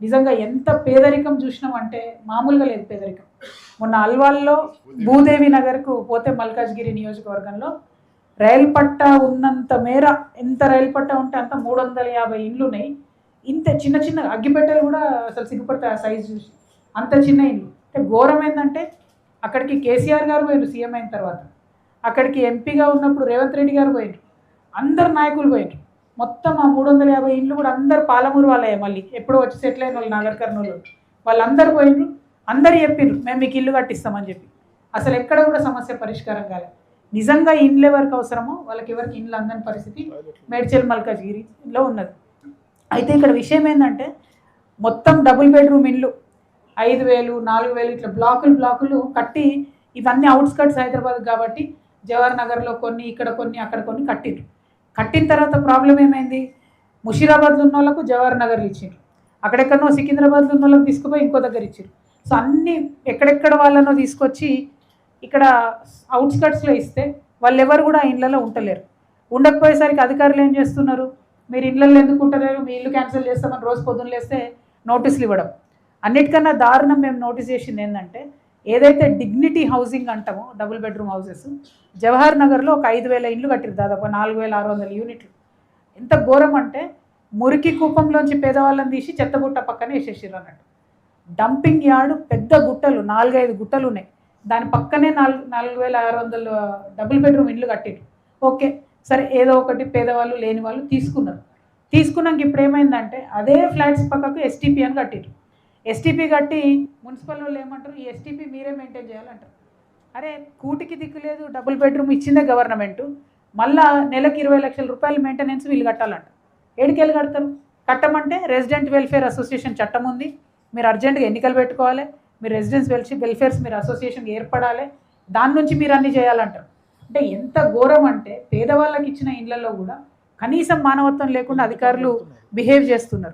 నిజంగా ఎంత పేదరికం చూసినామంటే మామూలుగా లేదు పేదరికం. మొన్న అల్వాల్లో భూదేవి నగర్కు పోతే మల్కాజ్గిరి నియోజకవర్గంలో రైలు పట్ట ఉన్నంత మేర ఎంత రైలు పట్ట ఉంటే అంత మూడు వందల యాభై ఇండ్లు ఉన్నాయి ఇంత చిన్న చిన్న అగ్గిపెట్టెలు కూడా అసలు సిగ్గుపడతాయి ఆ సైజు చూసి. అంత చిన్న ఇండ్లు. అంటే ఘోరం ఏంటంటే అక్కడికి కేసీఆర్ గారు పోయారు సీఎం అయిన తర్వాత. అక్కడికి ఎంపీగా ఉన్నప్పుడు రేవంత్ రెడ్డి గారు పోయారు అందరు నాయకులు పోయారు మొత్తం ఆ మూడు వందల యాభై ఇండ్లు కూడా అందరు పాలమూరు వాళ్ళే మళ్ళీ. ఎప్పుడో వచ్చి సెటిల్ అయిన వాళ్ళు నాగర్ కర్నూలు వాళ్ళందరూ పోయిండ్రు అందరు చెప్పిండ్రు మేము మీకు ఇల్లు కట్టిస్తామని చెప్పి. అసలు ఎక్కడ కూడా సమస్య పరిష్కారం కాలేదు నిజంగా ఇండ్లు ఎవరికి అవసరమో వాళ్ళకి ఎవరికి ఇండ్లు అందని పరిస్థితి మేడ్చల్ మల్కాజ్గిరిలో ఉన్నది. అయితే ఇక్కడ విషయం ఏంటంటే మొత్తం డబుల్ బెడ్రూమ్ ఇండ్లు ఐదు వేలు నాలుగు వేలు ఇట్లా బ్లాకులు బ్లాకులు కట్టి ఇవన్నీ అవుట్స్కట్స్ హైదరాబాద్ కాబట్టి జవహర్ నగర్లో కొన్ని ఇక్కడ కొన్ని అక్కడ కొన్ని కట్టిండ్రు కట్టిన తర్వాత ప్రాబ్లం ఏమైంది? ముషీరాబాద్లో ఉన్న వాళ్ళకు జవహర్ నగర్లు ఇచ్చిండ్రు. అక్కడెక్కడనో సికింద్రాబాద్లో ఉన్న వాళ్ళకి తీసుకుపోయి ఇంకో దగ్గర ఇచ్చారు సో అన్నీ ఎక్కడెక్కడ వాళ్ళనో తీసుకొచ్చి ఇక్కడ అవుట్స్కట్స్లో ఇస్తే వాళ్ళు ఎవరు కూడా ఆ ఇళ్ళలో ఉండలేరు. ఉండకపోయేసరికి అధికారులు ఏం చేస్తున్నారు? మీరు ఇళ్ళల్లో ఎందుకు ఉంటలేరు మీ ఇల్లు క్యాన్సిల్ చేస్తామని రోజు పొద్దున్న లేస్తే నోటీసులు ఇవ్వడం. అన్నిటికన్నా దారుణం మేము నోటీస్ చేసింది ఏంటంటే ఏదైతే డిగ్నిటీ హౌసింగ్ అంటామో డబుల్ బెడ్రూమ్ హౌసెస్ జవహర్ నగర్లో ఒక ఐదు వేల ఇండ్లు కట్టారు దాదాపు నాలుగు వేల ఆరు వందల యూనిట్లు. ఎంత ఘోరం అంటే మురికి కూపంలోంచి పేదవాళ్ళని తీసి చెత్తగుట్ట పక్కనే వేసేసారు అన్నట్టు. డంపింగ్ యార్డు పెద్ద గుట్టలు నాలుగైదు గుట్టలు ఉన్నాయి. దాని పక్కనే నాలుగు నాలుగు వేల ఆరు వందలు డబుల్ బెడ్రూమ్ ఇండ్లు కట్టారు ఓకే సరే ఏదో ఒకటి పేదవాళ్ళు లేని వాళ్ళు తీసుకున్నారు. తీసుకున్నాక ఇప్పుడు ఏమైందంటే అదే ఫ్లాట్స్ పక్కకు ఎస్టీపీ అని కట్టారు ఎస్టీపీ కట్టి మున్సిపల్ వాళ్ళు ఏమంటారు? ఈ ఎస్టీపీ మీరే మెయింటైన్ చేయాలంటారు. అరే కూటికి దిక్కు లేదు డబుల్ బెడ్రూమ్ ఇచ్చిందే గవర్నమెంట్. మళ్ళా నెలకు ఇరవై లక్షల రూపాయల మెయింటెనెన్స్ వీళ్ళు కట్టాలంట. ఏడికెళ్ళి కడతారు? కట్టమంటే రెసిడెంట్ వెల్ఫేర్ అసోసియేషన్ చట్టం ఉంది. మీరు అర్జెంటుగా ఎన్నికలు పెట్టుకోవాలి. మీరు రెసిడెన్స్ వెల్ఫేర్ వెల్ఫేర్స్ మీరు అసోసియేషన్ ఏర్పడాలి. దాని నుంచి మీరు అన్ని చేయాలంటారు. అంటే ఎంత ఘోరం అంటే పేదవాళ్ళకి ఇచ్చిన ఇళ్ళలో కూడా కనీసం మానవత్వం లేకుండా అధికారులు బిహేవ్ చేస్తున్నారు.